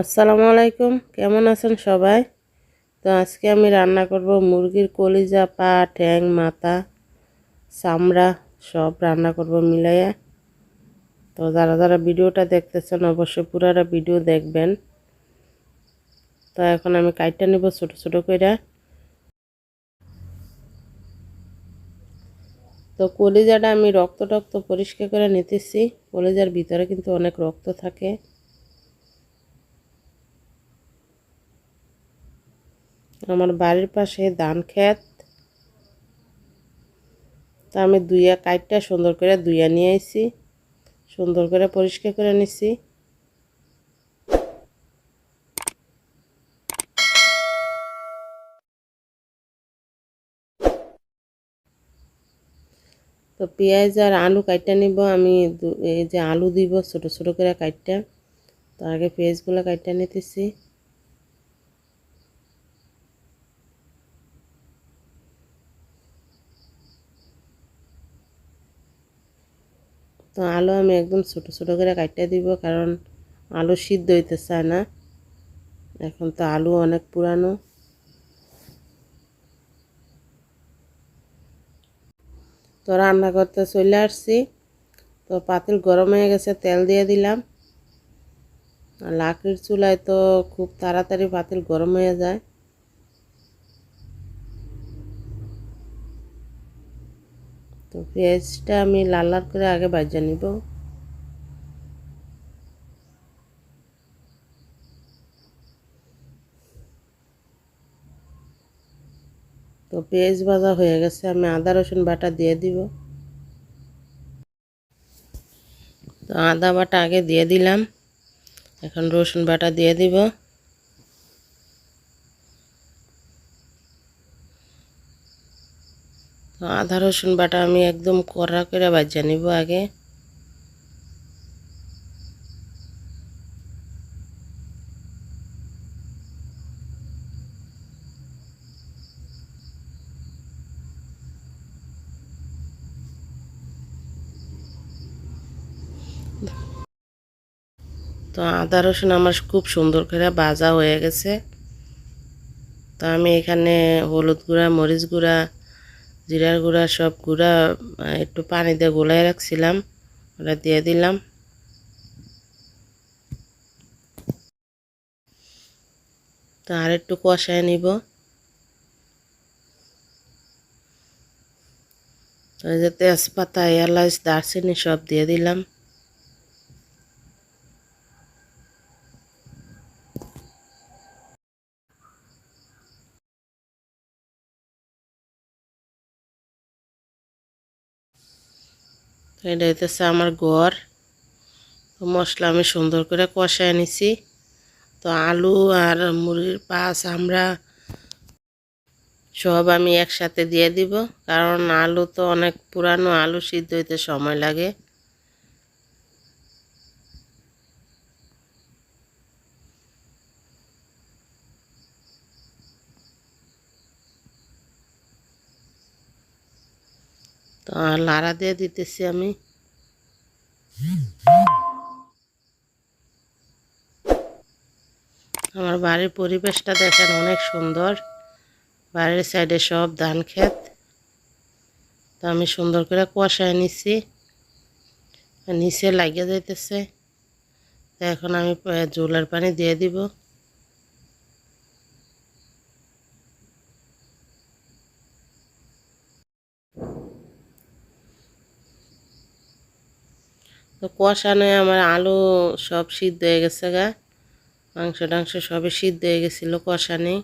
আসসালামু আলাইকুম। কেমন আছেন সবাই? তো আজকে আমি রান্না করব মুরগির কলিজা, পা, ঠ্যাং, মাথা, চামড়া, সব রান্না করব মিলাইয়া। তো যারা যারা ভিডিওটা দেখতেছেন, অবশ্যই পুরারা ভিডিও দেখবেন। তো এখন আমি কাইটটা নেব ছোট ছোট করে তো কলিজাটা আমি রক্ত টক্ত পরিষ্কার করে নিতেছি। কলিজার ভিতরে কিন্তু অনেক রক্ত থাকে। আমার বাড়ির পাশে ধান ক্ষেত। তা আমি দুইয়া কাইটটা সুন্দর করে দুইয়া নিয়ে আইছি। সুন্দর করে পরিষ্কার করে নিছি। তো পেঁয়াজ আর আলু কাইটটা নিব। আমি এই যে আলু দিব ছোট ছোট করে কাইটটা। তো আগে পেঁয়াজগুলো কাইটটা নিতেছি। তো আলু আমি একদম ছোট ছোট করে কাটতে দিব কারণ আলু সিদ্ধ হইতে চায় না। এখন তো আলু অনেক পুরানো। তো রান্না করতে চলে আসছি। তো পাতিল গরম হয়ে গেছে, তেল দিয়ে দিলাম। লাকড়ির চুলায় তো খুব তাড়াতাড়ি পাতিল গরম হয়ে যায়। তো পেঁয়াজটা আমি লাল লাল করে আগে বাজা নিব। তো পেঁয়াজ ভাজা হয়ে গেছে, আমি আদা, রসুন বাটা দিয়ে দিব। তো আদা বাটা আগে দিয়ে দিলাম, এখন রসুন বাটা দিয়ে দিব। আদা, রসুন বাটা আমি একদম কড়া করে বাজিয়ে নিব আগে। তো আদা, রসুন আমার খুব সুন্দর করে ভাজা হয়ে গেছে। তো আমি এখানে হলুদ গুঁড়া, মরিচ গুঁড়া জিরার গুঁড়া, সব গুঁড়া একটু পানি দিয়ে গোলাই রাখছিলাম। ওটা দিয়ে দিলাম। তো আর একটু কষায় নিব। তেজপাতা, এলাচ, দারচিনি সব দিয়ে দিলাম। এটা হইতেছে আমার ঘর। তো মশলা আমি সুন্দর করে কষায় নিছি। তো আলু আর মুড়ির পাস আমরা সব আমি একসাথে দিয়ে দিব। কারণ আলু তো অনেক পুরানো, আলু সিদ্ধ হইতে সময় লাগে। তো লাড়া দিয়ে দিতেছি আমি। আমার বাড়ির পরিবেশটা দেখেন অনেক সুন্দর। বাড়ির সাইডে সব ধান ক্ষেত। তো আমি সুন্দর করে কুয়াশায় নিছি। নিচে লাগিয়ে যাইতেছে তো এখন আমি জোলার পানি দিয়ে দিব। তো কষানো আমার আলু সব সিদ্ধ হয়ে গেছে গা। মাংস টাংস সবই সিদ্ধ হয়ে গেছিল কষানি।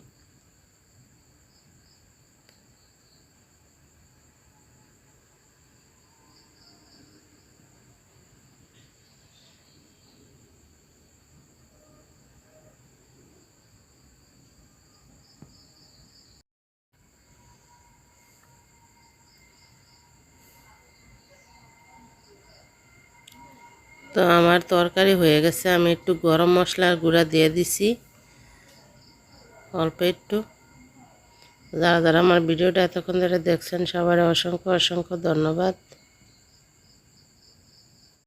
তো আমার তরকারি হয়ে গেছে, আমি একটু গরম মশলার গুঁড়া দিয়ে দিছি। অল্প একটু। যারা যারা আমার ভিডিওটা এতক্ষণ ধরে দেখছেন সবার অসংখ্য অসংখ্য ধন্যবাদ।